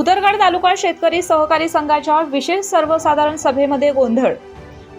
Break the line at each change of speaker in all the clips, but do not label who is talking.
भुदरगड तालुका शेतकरी सहकारी संघाच्या विशेष सर्वसाधारण सभेमध्ये गोंधळ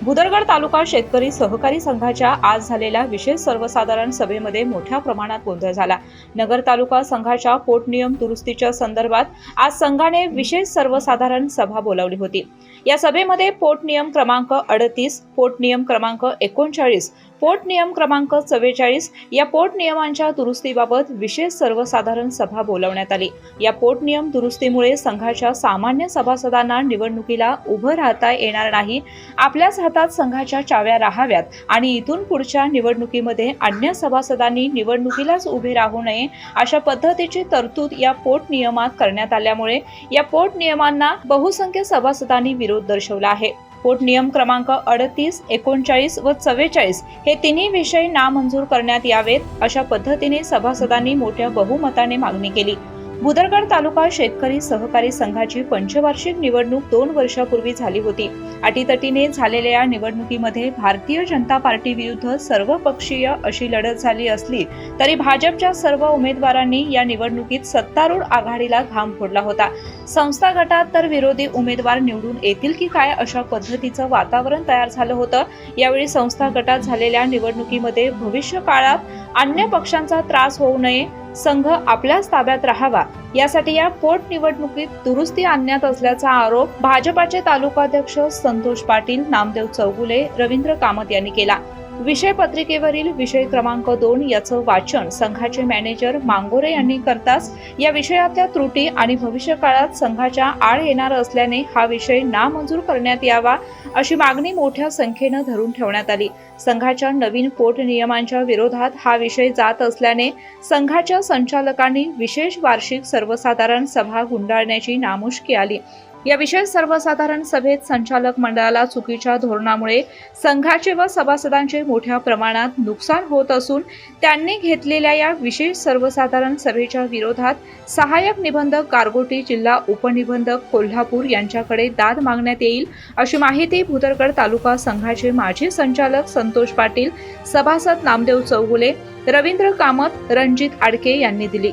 भुदरगड तालुका शेतकरी सहकारी संघाच्या आज झालेल्या विशेष सर्वसाधारण सभेमध्ये मोठ्या प्रमाणात गोंधळ झाला. नगर तालुका संघाच्या पोटनियम दुरुस्तीच्या संदर्भात आज संघाने विशेष सर्वसाधारण सभा बोलावली होती. या सभेमध्ये पोटनियम क्रमांक अडतीस पोटनियम क्रमांक एकोणचाळीस पोटनियम क्रमांक चव्वेचाळीस या पोटनियमांच्या दुरुस्तीबाबत विशेष सर्वसाधारण सभा बोलावण्यात आली. या पोटनियम दुरुस्तीमुळे संघाच्या सामान्य सभासदांना निवडणुकीला उभं राहता येणार नाही. आपल्याच हातात संघाच्या चाव्या राहाव्यात आणि इथून पुढच्या निवडणुकीमध्ये अन्य सभासदांनी निवडणुकीलाच उभे राहू नये अशा पद्धतीची तरतूद या पोट नियमात करण्यात आल्यामुळे या पोट नियमांना बहुसंख्य सभासदांनी विरोध दर्शवला आहे. पोट नियम क्रमांक अडतीस एकोणचाळीस व चव्वेचाळीस हे तिन्ही विषय नामंजूर करण्यात यावेत अशा पद्धतीने सभासदांनी मोठ्या बहुमताने मागणी केली. बुदरगड तालुका शेतकरी सहकारी संघाची पंचवार्षिक निवडणूक दोन वर्षापूर्वी झाली होती. अटीतटीने झालेल्या या निवडणुकीमध्ये भारतीय जनता पार्टी विरुद्ध सर्वपक्षीय अशी लढत झाली असली तरी भाजपच्या सर्व उमेदवारांनी या निवडणुकीत सत्तारूढ आघाडीला घाम फोडला होता. संस्था गटात तर विरोधी उमेदवार निवडून येतील की काय अशा पद्धतीचं वातावरण तयार झालं होतं. यावेळी संस्था गटात झालेल्या निवडणुकीमध्ये भविष्य काळात अन्य पक्षांचा त्रास होऊ नये संघ आपल्याच ताब्यात राहावा. यासाठी या पोटनिवडणुकीत दुरुस्ती आणण्यात असल्याचा आरोप भाजपाचे तालुकाध्यक्ष संतोष पाटील नामदेव चौगुले रवींद्र कामत यांनी केला. विषय पत्रिकेवरील विषय क्रमांक दोन याचं वाचन संघाचे मॅनेजर मांगोरे यांनी करताच या विषयातल्या त्रुटी आणि भविष्यकाळात संघाच्या आड येणार असल्याने हा विषय नामंजूर करण्यात यावा अशी मागणी मोठ्या संख्येनं धरून ठेवण्यात आली. संघाच्या नवीन पोट नियमांच्या विरोधात हा विषय जात असल्याने संघाच्या संचालकांनी विशेष वार्षिक सर्वसाधारण सभा गुंडाळण्याची नामुष्की आली. या विशेष सर्वसाधारण सभेत संचालक मंडळाला चुकीच्या धोरणामुळे संघाचे व सभासदांचे मोठ्या प्रमाणात नुकसान होत असून त्यांनी घेतलेल्या या विशेष सर्वसाधारण सभेच्या विरोधात सहाय्यक निबंधक गारगोटी जिल्हा उपनिबंधक कोल्हापूर यांच्याकडे दाद मागण्यात येईल अशी माहिती भुदरगड तालुका संघाचे माजी संचालक संतोष पाटील सभासद नामदेव चौगुले रवींद्र कामत रणजित आडके यांनी दिली.